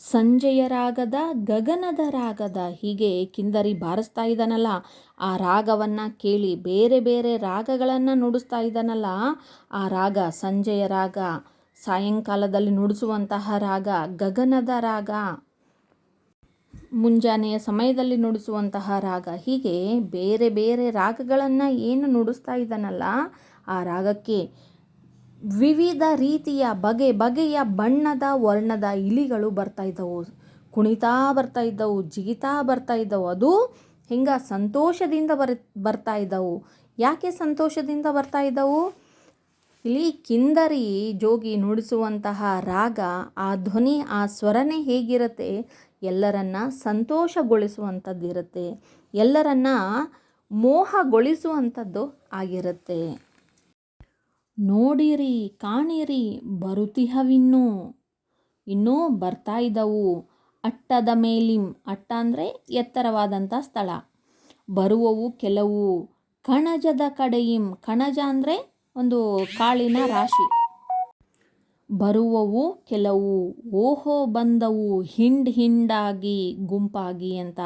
ಸಂಜೆಯ ರಾಗದ, ಗಗನದ ರಾಗದ. ಹೀಗೆ ಕಿಂದರಿ ಬಾರಿಸ್ತಾ ಇದ್ದಾನಲ್ಲ. ಆ ರಾಗವನ್ನು ಕೇಳಿ ಬೇರೆ ಬೇರೆ ರಾಗಗಳನ್ನು ನುಡಿಸ್ತಾ ಇದ್ದಾನಲ್ಲ. ಆ ರಾಗ ಸಂಜೆಯ ರಾಗ. ಸಾಯಂಕಾಲದಲ್ಲಿ ನುಡಿಸುವಂತಹ ರಾಗ, ಗಗನದ ರಾಗ. ಮುಂಜಾನೆಯ ಸಮಯದಲ್ಲಿ ನುಡಿಸುವಂತಹ ರಾಗ. ಹೀಗೆ ಬೇರೆ ಬೇರೆ ರಾಗಗಳನ್ನು ಏನು ನುಡಿಸ್ತಾ ಇದ್ದಾನಲ್ಲ, ಆ ರಾಗಕ್ಕೆ ವಿವಿಧ ರೀತಿಯ ಬಗೆ ಬಗೆಯ ಬಣ್ಣದ ವರ್ಣದ ಇಲಿಗಳು ಬರ್ತಾ ಇದ್ದವು. ಕುಣಿತಾ ಬರ್ತಾ ಇದ್ದವು, ಜಿಗಿತಾ ಬರ್ತಾ ಇದ್ದವು. ಅದು ಹಿಂಗೆ ಸಂತೋಷದಿಂದ ಬರ್ ಬರ್ತಾ ಇದ್ದವು. ಯಾಕೆ ಸಂತೋಷದಿಂದ ಬರ್ತಾ ಇದ್ದವು? ಇಲ್ಲಿ ಕಿಂದರಿ ಜೋಗಿ ನುಡಿಸುವಂತಹ ರಾಗ, ಆ ಧ್ವನಿ, ಆ ಸ್ವರನೇ ಹೇಗಿರುತ್ತೆ? ಎಲ್ಲರನ್ನ ಸಂತೋಷಗೊಳಿಸುವಂಥದ್ದಿರುತ್ತೆ. ಎಲ್ಲರನ್ನ ಮೋಹಗೊಳಿಸುವಂಥದ್ದು ಆಗಿರುತ್ತೆ. ನೋಡಿರಿ, ಕಾಣಿರಿ ಬರುತಿಹವಿನ್ನೂ ಇನ್ನೂ ಬರ್ತಾ ಇದ್ದವು. ಅಟ್ಟದ ಮೇಲಿಂ, ಅಟ್ಟ ಅಂದರೆ ಎತ್ತರವಾದಂಥ ಸ್ಥಳ. ಬರುವವು ಕೆಲವು. ಕಣಜದ ಕಡೆಯಿಂ, ಕಣಜ ಅಂದರೆ ಒಂದು ಕಾಳಿನ ರಾಶಿ. ಬರುವವು ಕೆಲವು ಓಹೋ ಬಂದವು ಹಿಂಡ್ ಹಿಂಡಾಗಿ ಗುಂಪಾಗಿ ಅಂತ.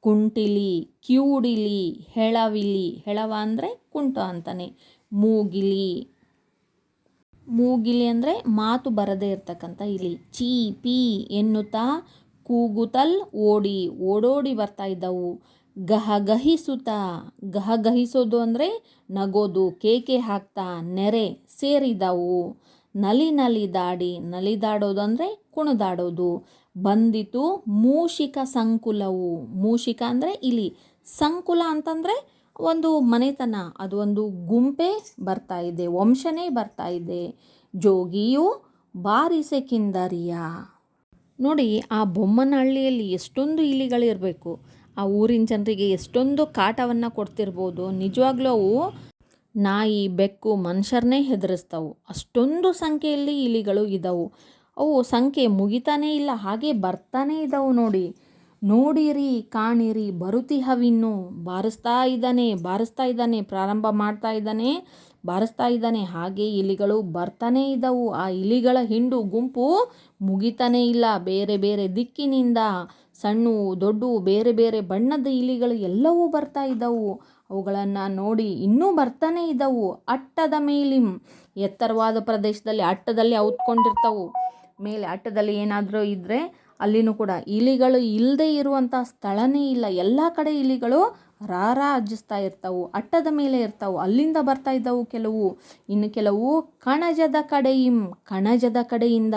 ಕುಂಟಿಲಿ ಕಿವುಡಿಲಿ ಹೆಳವಿಲಿ. ಹೆಳವ ಅಂದರೆ ಕುಂಟ ಅಂತಾನೆ. ಮೂಗಿಲಿ. ಮೂಗಿಲಿ ಅಂದರೆ ಮಾತು ಬರದೇ ಇರ್ತಕ್ಕಂಥ ಇಲಿ. ಚೀ ಪಿ ಎನ್ನುತ್ತಾ ಕೂಗುತಲ್ ಓಡಿ, ಓಡೋಡಿ ಬರ್ತಾ ಇದ್ದವು. ಗಹಗಹಿಸುತ್ತ, ಗಹಗಹಿಸೋದು ಅಂದರೆ ನಗೋದು, ಕೇಕೆ ಹಾಕ್ತಾ, ನೆರೆ ಸೇರಿದವು. ನಲಿ ನಲಿದಾಡಿ ನಲಿದಾಡೋದು ಅಂದರೆ ಕುಣಿದಾಡೋದು. ಬಂದಿತು ಮೂಷಿಕ ಸಂಕುಲವು. ಮೂಷಿಕ ಅಂದರೆ ಇಲಿ. ಸಂಕುಲ ಅಂತಂದರೆ ಒಂದು ಮನೆತನ, ಅದು ಒಂದು ಗುಂಪೆ ಬರ್ತಾ ಇದೆ, ವಂಶನೇ ಬರ್ತಾ ಇದೆ. ಜೋಗಿಯು ಬಾರಿಸೆ ಕಿಂದರಿಯ. ನೋಡಿ, ಆ ಬೊಮ್ಮನಹಳ್ಳಿಯಲ್ಲಿ ಎಷ್ಟೊಂದು ಇಲಿಗಳಿರಬೇಕು. ಆ ಊರಿನ ಜನರಿಗೆ ಎಷ್ಟೊಂದು ಕಾಟವನ್ನು ಕೊಡ್ತಿರ್ಬೋದು. ನಿಜವಾಗ್ಲೂ ಅವು ನಾಯಿ, ಬೆಕ್ಕು, ಮನುಷ್ಯರನ್ನೇ ಹೆದರಿಸ್ತವು. ಅಷ್ಟೊಂದು ಸಂಖ್ಯೆಯಲ್ಲಿ ಇಲಿಗಳು ಇದ್ದವು ಅವು ಸಂಖ್ಯೆ ಮುಗಿತಾನೇ ಇಲ್ಲ, ಹಾಗೆ ಬರ್ತಾನೇ ಇದ್ದವು ನೋಡಿ. ನೋಡಿರಿ, ಕಾಣಿರಿ ಬರುತಿಹವಿನ್ನು ಬಾರಿಸ್ತಾ ಇದ್ದಾನೆ ಬಾರಿಸ್ತಾ ಇದ್ದಾನೆ, ಪ್ರಾರಂಭ ಮಾಡ್ತಾ ಇದ್ದಾನೆ, ಬಾರಿಸ್ತಾ ಇದ್ದಾನೆ. ಹಾಗೆ ಇಲಿಗಳು ಬರ್ತಾನೇ ಇದ್ದವು ಆ ಇಲಿಗಳ ಹಿಂಡು ಗುಂಪು ಮುಗಿತಾನೇ ಇಲ್ಲ, ಬೇರೆ ಬೇರೆ ದಿಕ್ಕಿನಿಂದ ಸಣ್ಣ, ದೊಡ್ಡ, ಬೇರೆ ಬೇರೆ ಬಣ್ಣದ ಇಲಿಗಳು ಎಲ್ಲವೂ ಬರ್ತಾ ಇದ್ದವು. ಅವುಗಳನ್ನು ನೋಡಿ ಇನ್ನೂ ಬರ್ತಾನೆ ಇದ್ದವು. ಅಟ್ಟದ ಮೇಲಿಂ, ಎತ್ತರವಾದ ಪ್ರದೇಶದಲ್ಲಿ ಅಟ್ಟದಲ್ಲಿ ಔತ್ಕೊಂಡಿರ್ತವು. ಮೇಲೆ ಅಟ್ಟದಲ್ಲಿ ಏನಾದರೂ ಇದ್ದರೆ ಅಲ್ಲಿನೂ ಕೂಡ ಇಲಿಗಳು ಇಲ್ಲದೆ ಇರುವಂಥ ಸ್ಥಳನೇ ಇಲ್ಲ. ಎಲ್ಲ ಕಡೆ ಇಲಿಗಳು ರಾರಾಜಿಸ್ತಾ ಇರ್ತವು, ಅಟ್ಟದ ಮೇಲೆ ಇರ್ತವು, ಅಲ್ಲಿಂದ ಬರ್ತಾ ಇದ್ದವು ಕೆಲವು. ಇನ್ನು ಕೆಲವು ಕಣಜದ ಕಡೆಯಿಂ, ಕಣಜದ ಕಡೆಯಿಂದ.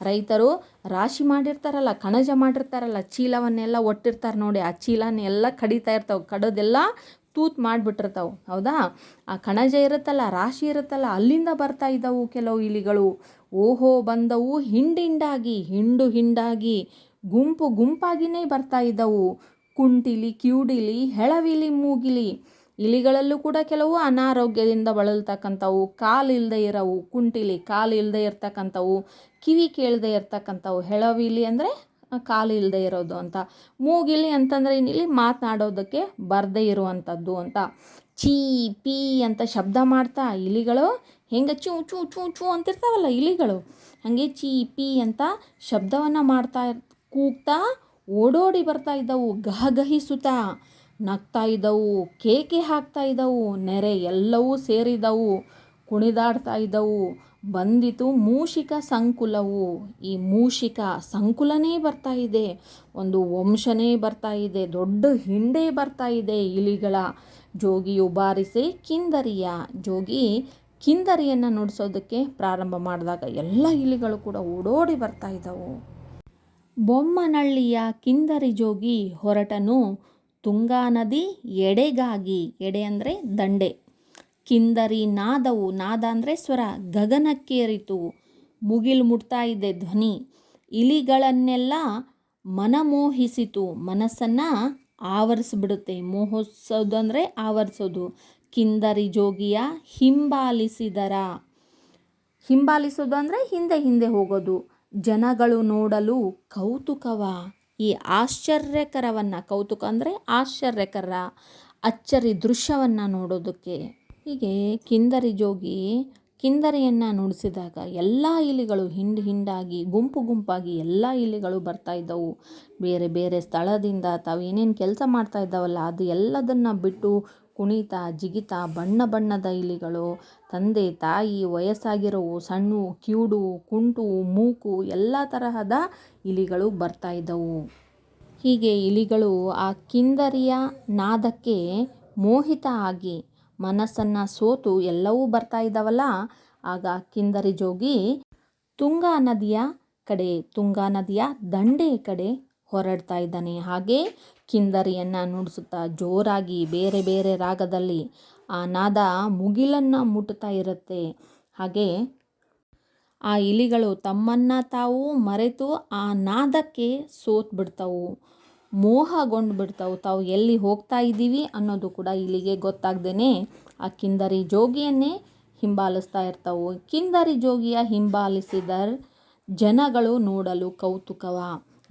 ರೈತರು ರಾಶಿ ಮಾಡಿರ್ತಾರಲ್ಲ, ಕಣಜ ಮಾಡಿರ್ತಾರಲ್ಲ, ಚೀಲವನ್ನೆಲ್ಲ ಒಟ್ಟಿರ್ತಾರೆ ನೋಡಿ, ಆ ಚೀಲನೆಲ್ಲ ಕಡಿತಾ ಇರ್ತಾವೆ, ಕಡೋದೆಲ್ಲ ತೂತ್ ಮಾಡಿಬಿಟ್ಟಿರ್ತಾವೆ, ಹೌದಾ? ಆ ಕಣಜ ಇರುತ್ತಲ್ಲ, ರಾಶಿ ಇರುತ್ತಲ್ಲ, ಅಲ್ಲಿಂದ ಬರ್ತಾ ಇದ್ದವು ಕೆಲವು ಇಲಿಗಳು. ಓಹೋ, ಬಂದವು ಹಿಂಡಿಂಡಾಗಿ, ಹಿಂಡು ಹಿಂಡಾಗಿ, ಗುಂಪು ಗುಂಪಾಗಿನೇ ಬರ್ತಾ ಇದ್ದವು. ಕುಂಟಿಲಿ, ಕಿವುಡಿಲಿ, ಹೆಳವಿಲಿ, ಮೂಗಿಲಿ ಇಲಿಗಳಲ್ಲೂ ಕೂಡ ಕೆಲವು ಅನಾರೋಗ್ಯದಿಂದ ಬಳಲ್ತಕ್ಕಂಥವು ಕಾಲು ಇಲ್ಲದೆ ಇರೋವು, ಕುಂಟಿಲಿ ಕಾಲು ಇಲ್ಲದೆ ಇರ್ತಕ್ಕಂಥವು, ಕಿವಿ ಕೇಳದೆ ಇರ್ತಕ್ಕಂಥವು, ಹೆಳವಿಲಿ ಅಂದರೆ ಕಾಲು ಇಲ್ಲದೆ ಇರೋದು ಅಂತ. ಮೂಗಿಲಿ ಅಂತಂದರೆ ಇಲ್ಲಿ ಮಾತನಾಡೋದಕ್ಕೆ ಬರದೇ ಇರುವಂಥದ್ದು ಅಂತ. ಚೀ, ಪೀ ಅಂತ ಶಬ್ದ ಮಾಡ್ತಾ ಇಲಿಗಳು ಹೆಂಗೆ ಚೂ ಚೂ ಚೂ ಚೂ ಅಂತಿರ್ತಾವಲ್ಲ ಇಲಿಗಳು. ಹಾಗೆ ಚೀ, ಪೀ ಅಂತ ಶಬ್ದವನ್ನು ಮಾಡ್ತಾ ಕೂಗ್ತಾ ಓಡೋಡಿ ಬರ್ತಾ ಇದ್ದವು ಗಹಗಹಿಸುತ್ತಾ ನಗ್ತಾ ಇದ್ದವು, ಕೇಕೆ ಹಾಕ್ತಾ ಇದ್ದವು, ನೆರೆ ಎಲ್ಲವೂ ಸೇರಿದವು ಕುಣಿದಾಡ್ತಾ ಇದ್ದವು. ಬಂದಿತು ಮೂಷಿಕ ಸಂಕುಲವು. ಈ ಮೂಷಿಕ ಸಂಕುಲನೇ ಬರ್ತಾ ಇದೆ, ಒಂದು ವಂಶನೇ ಬರ್ತಾ ಇದೆ, ದೊಡ್ಡ ಹಿಂಡೇ ಬರ್ತಾ ಇದೆ ಇಲಿಗಳ. ಜೋಗಿಯು ಬಾರಿಸಿ ಕಿಂದರಿಯ, ಜೋಗಿ ಕಿಂದರಿಯನ್ನು ನುಡಿಸೋದಕ್ಕೆ ಪ್ರಾರಂಭ ಮಾಡಿದಾಗ ಎಲ್ಲ ಇಲಿಗಳು ಕೂಡ ಓಡೋಡಿ ಬರ್ತಾ ಇದ್ದವು. ಬೊಮ್ಮನಹಳ್ಳಿಯ ಕಿಂದರಿ ಜೋಗಿ ಹೊರಟನು ತುಂಗಾ ನದಿ ಎಡೆಗಾಗಿ, ಎಡೆ ಅಂದರೆ ದಂಡೆ. ಕಿಂದರಿ ನಾದವು, ನಾದ ಅಂದರೆ ಸ್ವರ, ಗಗನಕ್ಕೇರಿತು, ಮುಗಿಲು ಮುಟ್ತಾ ಇದೆ ಧ್ವನಿ. ಇಲಿಗಳನ್ನೆಲ್ಲ ಮನಮೋಹಿಸಿತು, ಮನಸ್ಸನ್ನು ಆವರಿಸ್ಬಿಡುತ್ತೆ. ಮೋಹಿಸೋದು ಅಂದರೆ ಆವರಿಸೋದು. ಕಿಂದರಿ ಜೋಗಿಯ ಹಿಂಬಾಲಿಸಿದರ. ಹಿಂಬಾಲಿಸೋದು ಅಂದರೆ ಹಿಂದೆ ಹಿಂದೆ ಹೋಗೋದು. ಜನಗಳು ನೋಡಲು ಕೌತುಕವ. ಈ ಆಶ್ಚರ್ಯಕರವನ್ನು, ಕೌತುಕ ಅಂದರೆ ಆಶ್ಚರ್ಯಕರ, ಅಚ್ಚರಿ ದೃಶ್ಯವನ್ನು ನೋಡೋದಕ್ಕೆ. ಹೀಗೆ ಕಿಂದರಿ ಜೋಗಿ ಕಿಂದರಿಯನ್ನು ನುಡಿಸಿದಾಗ ಎಲ್ಲ ಇಲಿಗಳು ಹಿಂಡು ಹಿಂಡಾಗಿ, ಗುಂಪು ಗುಂಪಾಗಿ ಎಲ್ಲ ಇಲಿಗಳು ಬರ್ತಾ ಇದ್ದವು. ಬೇರೆ ಬೇರೆ ಸ್ಥಳದಿಂದ ತಾವು ಏನೇನು ಕೆಲಸ ಮಾಡ್ತಾ ಇದ್ದಾವಲ್ಲ, ಅದು ಎಲ್ಲದನ್ನು ಬಿಟ್ಟು ಕುಣಿತ, ಜಿಗಿತ, ಬಣ್ಣ ಬಣ್ಣದ ಇಲಿಗಳು, ತಂದೆ, ತಾಯಿ, ವಯಸ್ಸಾಗಿರೋವು, ಸಣ್ಣ ಕಿವುಡು ಕುಂಟು, ಮೂಕು ಎಲ್ಲ ತರಹದ ಇಲಿಗಳು ಬರ್ತಾ ಇದ್ದವು. ಹೀಗೆ ಇಲಿಗಳು ಆ ಕಿಂದರಿಯ ನಾದಕ್ಕೆ ಮೋಹಿತ ಆಗಿ ಮನಸ್ಸನ್ನು ಸೋತು ಎಲ್ಲವೂ ಬರ್ತಾ ಇದ್ದಾವಲ್ಲ, ಆಗ ಕಿಂದರಿ ಜೋಗಿ ತುಂಗಾ ನದಿಯ ಕಡೆ, ತುಂಗಾ ನದಿಯ ದಂಡೆ ಕಡೆ ಹೊರಡ್ತಾ ಇದ್ದಾನೆ. ಹಾಗೆ ಕಿಂದರಿಯನ್ನು ನುಡಿಸುತ್ತಾ ಜೋರಾಗಿ ಬೇರೆ ಬೇರೆ ರಾಗದಲ್ಲಿ ಆ ನಾದ ಮುಗಿಲನ್ನು ಮುಟ್ತಾ ಇರುತ್ತೆ. ಹಾಗೆ ಆ ಇಲಿಗಳು ತಮ್ಮನ್ನು ತಾವು ಮರೆತು ಆ ನಾದಕ್ಕೆ ಸೋತು ಬಿಡ್ತಾವು ಮೋಹಗೊಂಡು ಬಿಡ್ತಾವು. ತಾವು ಎಲ್ಲಿ ಹೋಗ್ತಾ ಇದ್ದೀವಿ ಅನ್ನೋದು ಕೂಡ ಇಲ್ಲಿಗೆ ಗೊತ್ತಾಗ್ದೇ ಆ ಕಿಂದರಿ ಜೋಗಿಯನ್ನೇ ಹಿಂಬಾಲಿಸ್ತಾ ಇರ್ತಾವು. ಕಿಂದರಿ ಜೋಗಿಯ ಹಿಂಬಾಲಿಸಿದ ಜನಗಳು ನೋಡಲು ಕೌತುಕವ.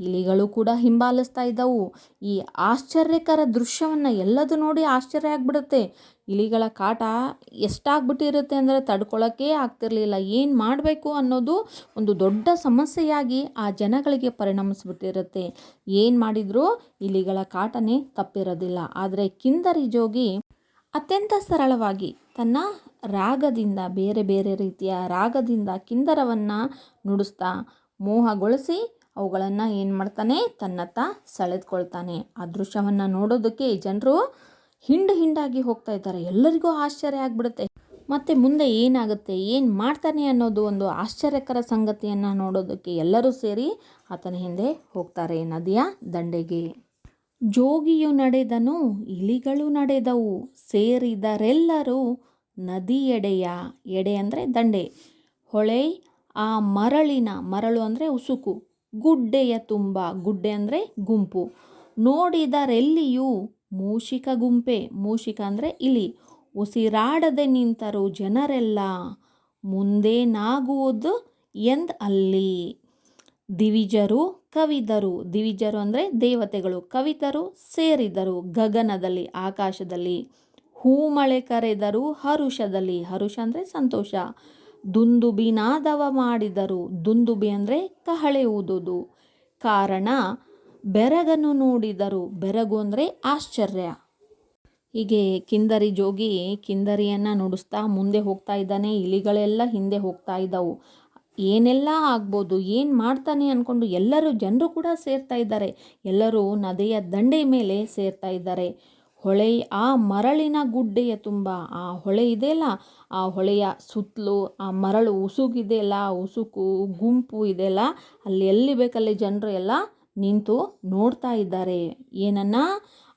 ಇಲಿಗಳು ಕೂಡ ಹಿಂಬಾಲಿಸ್ತಾ ಇದ್ದವು. ಈ ಆಶ್ಚರ್ಯಕರ ದೃಶ್ಯವನ್ನು ಎಲ್ಲದು ನೋಡಿ ಆಶ್ಚರ್ಯ ಆಗಿಬಿಡುತ್ತೆ. ಇಲಿಗಳ ಕಾಟ ಎಷ್ಟಾಗ್ಬಿಟ್ಟಿರುತ್ತೆ ಅಂದರೆ ತಡ್ಕೊಳ್ಳೋಕ್ಕೇ ಆಗ್ತಿರಲಿಲ್ಲ. ಏನು ಮಾಡಬೇಕು ಅನ್ನೋದು ಒಂದು ದೊಡ್ಡ ಸಮಸ್ಯೆಯಾಗಿ ಆ ಜನಗಳಿಗೆ ಪರಿಣಮಿಸ್ಬಿಟ್ಟಿರುತ್ತೆ. ಏನು ಮಾಡಿದರೂ? ಇಲಿಗಳ ಕಾಟನೇ ತಪ್ಪಿರೋದಿಲ್ಲ. ಆದರೆ ಕಿಂದರಿ ಜೋಗಿ ಅತ್ಯಂತ ಸರಳವಾಗಿ ತನ್ನ ರಾಗದಿಂದ, ಬೇರೆ ಬೇರೆ ರೀತಿಯ ರಾಗದಿಂದ ಕಿಂದರವನ್ನು ನುಡಿಸ್ತಾ ಮೋಹಗೊಳಿಸಿ ಅವುಗಳನ್ನು ಏನು ಮಾಡ್ತಾನೆ? ತನ್ನತ್ತ ಸೆಳೆದುಕೊಳ್ತಾನೆ. ಆ ದೃಶ್ಯವನ್ನು ನೋಡೋದಕ್ಕೆ ಜನರು ಹಿಂಡು ಹಿಂಡಾಗಿ ಹೋಗ್ತಾ ಇದ್ದಾರೆ. ಎಲ್ಲರಿಗೂ ಆಶ್ಚರ್ಯ ಆಗಿಬಿಡುತ್ತೆ. ಮತ್ತು ಮುಂದೆ ಏನಾಗುತ್ತೆ? ಏನು ಮಾಡ್ತಾನೆ ಅನ್ನೋದು ಒಂದು ಆಶ್ಚರ್ಯಕರ ಸಂಗತಿಯನ್ನು ನೋಡೋದಕ್ಕೆ ಎಲ್ಲರೂ ಸೇರಿ ಆತನ ಹಿಂದೆ ಹೋಗ್ತಾರೆ ನದಿಯ ದಂಡೆಗೆ. ಜೋಗಿಯು ನಡೆದನು, ಇಲಿಗಳು ನಡೆದವು. ಸೇರಿದರೆಲ್ಲರೂ ನದಿ ಎಡೆಯ, ಎಡೆ ಅಂದರೆ ದಂಡೆ. ಹೊಳೆ, ಆ ಮರಳಿನ, ಮರಳು ಅಂದರೆ ಉಸುಕು. ಗುಡ್ಡೆಯ ತುಂಬ, ಗುಡ್ಡೆ ಅಂದರೆ ಗುಂಪು. ನೋಡಿದರೆಲ್ಲಿಯೂ ಮೂಷಿಕ ಗುಂಪೆ, ಮೂಷಿಕ ಅಂದರೆ ಇಲಿ. ಉಸಿರಾಡದೆ ನಿಂತರು ಜನರೆಲ್ಲ ಮುಂದೇನಾಗುವುದು ಎಂದ್ ಅಲ್ಲಿ. ದಿವಿಜರು, ಕವಿದರು. ದಿವಿಜರು ಅಂದರೆ ದೇವತೆಗಳು, ಕವಿತರು ಸೇರಿದರು ಗಗನದಲ್ಲಿ, ಆಕಾಶದಲ್ಲಿ. ಹೂಮಳೆ ಕರೆದರು ಹರುಷದಲ್ಲಿ. ಹರುಷ ಅಂದರೆ ಸಂತೋಷ. ದುಂದುಬಿ ನಾದವ ಮಾಡಿದರು ದುಂದುಬಿ ಅಂದರೆ ಕಹಳೆ ಊದುದು. ಕಾರಣ, ಬೆರಗನ್ನು ನೋಡಿದರು ಬೆರಗು ಅಂದರೆ ಆಶ್ಚರ್ಯ. ಹೀಗೆ ಕಿಂದರಿ ಜೋಗಿ ಕಿಂದರಿಯನ್ನು ನುಡಿಸ್ತಾ ಮುಂದೆ ಹೋಗ್ತಾ ಇದ್ದಾನೆ, ಇಲಿಗಳೆಲ್ಲ ಹಿಂದೆ ಹೋಗ್ತಾ ಇದ್ದವು. ಏನೆಲ್ಲ ಆಗ್ಬೋದು, ಏನು ಮಾಡ್ತಾನೆ ಅಂದ್ಕೊಂಡು ಎಲ್ಲರೂ, ಜನರು ಕೂಡ ಸೇರ್ತಾ ಇದ್ದಾರೆ. ಎಲ್ಲರೂ ನದಿಯ ದಂಡೆ ಮೇಲೆ ಸೇರ್ತಾ ಇದ್ದಾರೆ. ಹೊಳೆ, ಆ ಮರಳಿನ ಗುಡ್ಡೆಯ ತುಂಬ, ಆ ಹೊಳೆ ಇದೆಯಲ್ಲ ಆ ಹೊಳೆಯ ಸುತ್ತಲೂ, ಆ ಮರಳು ಉಸುಗಿದೆಯಲ್ಲ ಆ ಉಸುಕು, ಗುಂಪು ಇದೆಯಲ್ಲ ಅಲ್ಲಿ ಎಲ್ಲಿ ಬೇಕಲ್ಲಿ ಜನರು ಎಲ್ಲ ನಿಂತು ನೋಡ್ತಾ ಇದ್ದಾರೆ. ಏನನ್ನ?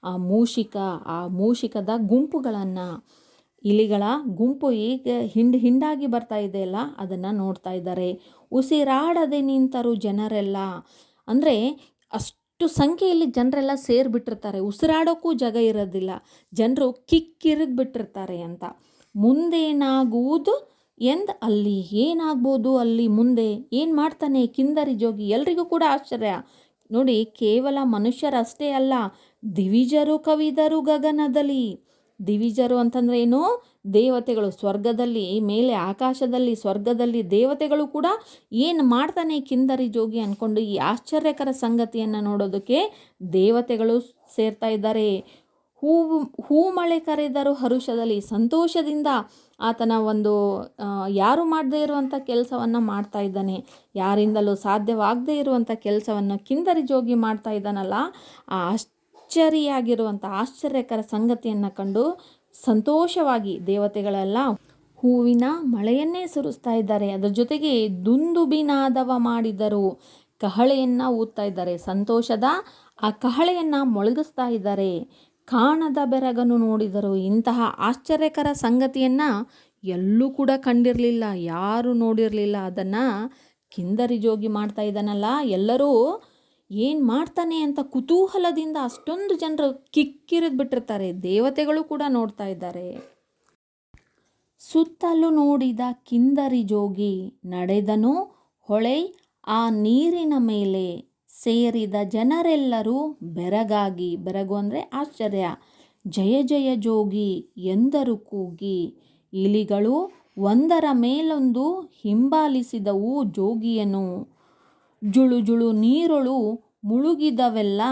ಆ ಮೂಷಿಕ, ಆ ಮೂಷಿಕದ ಗುಂಪುಗಳನ್ನು. ಇಲಿಗಳ ಗುಂಪು ಈಗ ಹಿಂಡ್, ಹಿಂಡಾಗಿ ಬರ್ತಾ ಇದೆಯಲ್ಲ ಅದನ್ನು ನೋಡ್ತಾ ಇದ್ದಾರೆ. ಉಸಿರಾಡದೆ ನಿಂತರು ಜನರೆಲ್ಲ. ಅಂದರೆ ಅಷ್ಟು ಸಂಖ್ಯೆಯಲ್ಲಿ ಜನರೆಲ್ಲ ಸೇರಿಬಿಟ್ಟಿರ್ತಾರೆ. ಉಸಿರಾಡೋಕ್ಕೂ ಜಾಗ ಇರೋದಿಲ್ಲ. ಜನರು ಕಿಕ್ಕಿರಿದ್ಬಿಟ್ಟಿರ್ತಾರೆ ಅಂತ. ಮುಂದೇನಾಗುವುದು ಎಂದು ಅಲ್ಲಿ ಏನಾಗ್ಬೋದು ಅಲ್ಲಿ ಮುಂದೆ? ಏನು ಮಾಡ್ತಾನೆ ಕಿಂದರಿ ಜೋಗಿ? ಎಲ್ರಿಗೂ ಕೂಡ ಆಶ್ಚರ್ಯ. ನೋಡಿ, ಕೇವಲ ಮನುಷ್ಯರಷ್ಟೇ ಅಲ್ಲ, ದಿವಿಜರು, ಕವಿದರು ಗಗನದಲ್ಲಿ. ದಿವಿಜರು ಅಂತಂದರೆ ಏನು? ದೇವತೆಗಳು. ಸ್ವರ್ಗದಲ್ಲಿ ಮೇಲೆ ಆಕಾಶದಲ್ಲಿ ಸ್ವರ್ಗದಲ್ಲಿ ದೇವತೆಗಳು ಕೂಡ ಏನು ಮಾಡ್ತಾನೆ ಕಿಂದರಿ ಜೋಗಿ ಅಂದ್ಕೊಂಡು ಈ ಆಶ್ಚರ್ಯಕರ ಸಂಗತಿಯನ್ನು ನೋಡೋದಕ್ಕೆ ದೇವತೆಗಳು ಸೇರ್ತಾ ಇದ್ದಾರೆ. ಹೂವು ಹೂ ಮಳೆ ಕರೆದರು ಹರುಷದಲ್ಲಿ ಸಂತೋಷದಿಂದ ಆತನ ಒಂದು ಯಾರು ಮಾಡದೇ ಇರುವಂಥ ಕೆಲಸವನ್ನು ಮಾಡ್ತಾ ಇದ್ದಾನೆ. ಯಾರಿಂದಲೂ ಸಾಧ್ಯವಾಗದೇ ಇರುವಂಥ ಕೆಲಸವನ್ನು ಕಿಂದರಿ ಜೋಗಿ ಮಾಡ್ತಾ ಇದ್ದಾನಲ್ಲ, ಆ ಅಚ್ಚರಿಯಾಗಿರುವಂಥ ಆಶ್ಚರ್ಯಕರ ಸಂಗತಿಯನ್ನು ಕಂಡು ಸಂತೋಷವಾಗಿ ದೇವತೆಗಳೆಲ್ಲ ಹೂವಿನ ಮಳೆಯನ್ನೇ ಸುರಿಸ್ತಾ ಇದ್ದಾರೆ. ಅದರ ಜೊತೆಗೆ ದುಂದುಬಿನಾದವ ಮಾಡಿದರು ಕಹಳೆಯನ್ನು ಊದ್ತಾ ಇದ್ದಾರೆ. ಸಂತೋಷದ ಆ ಕಹಳೆಯನ್ನು ಮೊಳಗಿಸ್ತಾ ಇದ್ದಾರೆ. ಕಾಣದ ಬೆರಗನ್ನು ನೋಡಿದರು ಇಂತಹ ಆಶ್ಚರ್ಯಕರ ಸಂಗತಿಯನ್ನು ಎಲ್ಲೂ ಕೂಡ ಕಂಡಿರಲಿಲ್ಲ, ಯಾರು ನೋಡಿರಲಿಲ್ಲ. ಅದನ್ನು ಕಿಂದರಿ ಜೋಗಿ ಮಾಡ್ತಾ ಇದ್ದಾನಲ್ಲ. ಎಲ್ಲರೂ ಏನು ಮಾಡ್ತಾನೆ ಅಂತ ಕುತೂಹಲದಿಂದ ಅಷ್ಟೊಂದು ಜನರು ಕಿಕ್ಕಿರಿದು ಬಿಟ್ಟಿರ್ತಾರೆ. ದೇವತೆಗಳು ಕೂಡ ನೋಡ್ತಾ ಇದ್ದಾರೆ. ಸುತ್ತಲೂ ನೋಡಿದ ಕಿಂದರಿ ಜೋಗಿ ನಡೆದನು. ಹೊಳೆ ಆ ನೀರಿನ ಮೇಲೆ ಸೇರಿದ ಜನರೆಲ್ಲರೂ ಬೆರಗಾಗಿ, ಬೆರಗು ಅಂದರೆ ಆಶ್ಚರ್ಯ. ಜಯ ಜಯ ಜೋಗಿ ಎಂದರು ಕೂಗಿ. ಇಲಿಗಳು ಒಂದರ ಮೇಲೊಂದು ಹಿಂಬಾಲಿಸಿದವು ಜೋಗಿಯನು ಜುಳು ಜುಳು ನೀರೊಳು ಮುಳುಗಿದವೆಲ್ಲ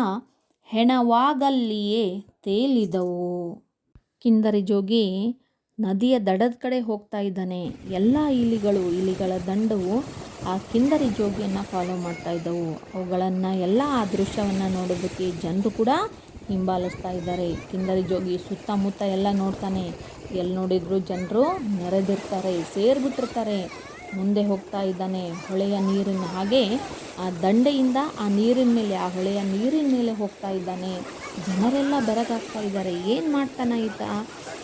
ಹೆಣವಾಗಲ್ಲಿಯೇ ತೇಲಿದವು. ಕಿಂದರಿ ಜೋಗಿ ನದಿಯ ದಡದ ಕಡೆ ಹೋಗ್ತಾ ಇದ್ದಾನೆ. ಎಲ್ಲ ಇಲಿಗಳು, ಇಲಿಗಳ ದಂಡವು ಆ ಕಿಂದರಿ ಜೋಗಿಯನ್ನು ಫಾಲೋ ಮಾಡ್ತಾ ಇದ್ದವು. ಅವುಗಳನ್ನು ಎಲ್ಲ ಆ ದೃಶ್ಯವನ್ನು ನೋಡೋದಕ್ಕೆ ಜನರು ಕೂಡ ಹಿಂಬಾಲಿಸ್ತಾ ಇದ್ದಾರೆ. ಕಿಂದರಿ ಜೋಗಿ ಸುತ್ತಮುತ್ತ ಎಲ್ಲ ನೋಡ್ತಾನೆ. ಎಲ್ಲಿ ನೋಡಿದ್ರು ಜನರು ನೆರೆದಿರ್ತಾರೆ, ಸೇರಿಬಿಟ್ಟಿರ್ತಾರೆ. ಮುಂದೆ ಹೋಗ್ತಾ ಇದ್ದಾನೆ ಹೊಳೆಯ ನೀರಿನ ಹಾಗೆ. ಆ ದಂಡೆಯಿಂದ ಆ ನೀರಿನ ಮೇಲೆ, ಆ ಹೊಳೆಯ ನೀರಿನ ಮೇಲೆ ಹೋಗ್ತಾ ಇದ್ದಾನೆ. ಜನರೆಲ್ಲ ಬೆರಗಾಗ್ತಾ ಇದ್ದಾರೆ. ಏನು ಮಾಡ್ತಾನೆ ಈತ?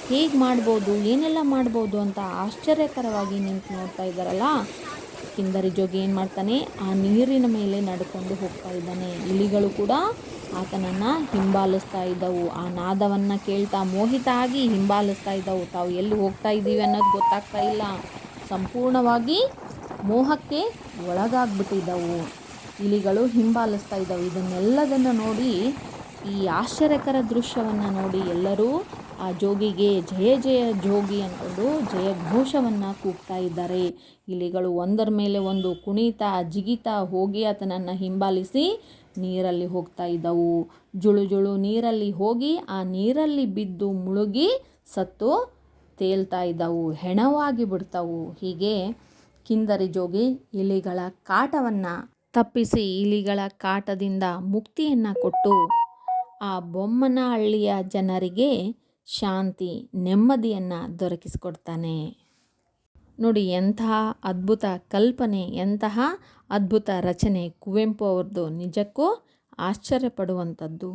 ಹೇಗೆ ಮಾಡ್ಬೋದು? ಏನೆಲ್ಲ ಮಾಡ್ಬೋದು ಅಂತ ಆಶ್ಚರ್ಯಕರವಾಗಿ ನಿಂತು ನೋಡ್ತಾ ಇದ್ದಾರಲ್ಲ. ಕಿಂದರಿ ಜೋಗಿ ಏನು ಮಾಡ್ತಾನೆ? ಆ ನೀರಿನ ಮೇಲೆ ನಡ್ಕೊಂಡು ಹೋಗ್ತಾ ಇದ್ದಾನೆ. ಇಲಿಗಳು ಕೂಡ ಆತನನ್ನು ಹಿಂಬಾಲಿಸ್ತಾ ಇದ್ದವು. ಆ ನಾದವನ್ನು ಕೇಳ್ತಾ ಮೋಹಿತ ಆಗಿ ಹಿಂಬಾಲಿಸ್ತಾ ಇದ್ದವು. ತಾವು ಎಲ್ಲಿ ಹೋಗ್ತಾ ಇದ್ದೀವಿ ಅನ್ನೋದು ಗೊತ್ತಾಗ್ತಾ ಇಲ್ಲ. ಸಂಪೂರ್ಣವಾಗಿ ಮೋಹಕ್ಕೆ ಒಳಗಾಗ್ಬಿಟ್ಟಿದ್ದವು. ಇಲಿಗಳು ಹಿಂಬಾಲಿಸ್ತಾ ಇದ್ದವು. ಇದನ್ನೆಲ್ಲದನ್ನು ನೋಡಿ ಈ ಆಶ್ಚರ್ಯಕರ ದೃಶ್ಯವನ್ನು ನೋಡಿ ಎಲ್ಲರೂ ಆ ಜೋಗಿಗೆ ಜಯ ಜಯ ಜೋಗಿ ಅಂದ್ಕೊಂಡು ಜಯ ಘೋಷವನ್ನು ಕೂಗ್ತಾ ಇದ್ದಾರೆ. ಇಲಿಗಳು ಒಂದರ ಮೇಲೆ ಒಂದು ಕುಣಿತ, ಜಿಗಿತ ಹೋಗಿ ಆತನನ್ನು ಹಿಂಬಾಲಿಸಿ ನೀರಲ್ಲಿ ಹೋಗ್ತಾ ಇದ್ದವು. ಜುಳು ಜುಳು ನೀರಲ್ಲಿ ಹೋಗಿ ಆ ನೀರಲ್ಲಿ ಬಿದ್ದು ಮುಳುಗಿ ಸತ್ತು ತೇಲ್ತಾ ಇದ್ದವು, ಹೆಣವಾಗಿ ಬಿಡ್ತಾವು. ಹೀಗೆ ಕಿಂದರಿ ಜೋಗಿ ಇಲಿಗಳ ಕಾಟವನ್ನು ತಪ್ಪಿಸಿ ಇಲಿಗಳ ಕಾಟದಿಂದ ಮುಕ್ತಿಯನ್ನು ಕೊಟ್ಟು ಆ ಬೊಮ್ಮನಹಳ್ಳಿಯ ಜನರಿಗೆ ಶಾಂತಿ, ನೆಮ್ಮದಿಯನ್ನು ದೊರಕಿಸಿಕೊಡ್ತಾನೆ. ನೋಡಿ, ಎಂತಹ ಅದ್ಭುತ ಕಲ್ಪನೆ, ಎಂತಹ ಅದ್ಭುತ ರಚನೆ ಕುವೆಂಪು ಅವ್ರದ್ದು. ನಿಜಕ್ಕೂ ಆಶ್ಚರ್ಯಪಡುವಂಥದ್ದು.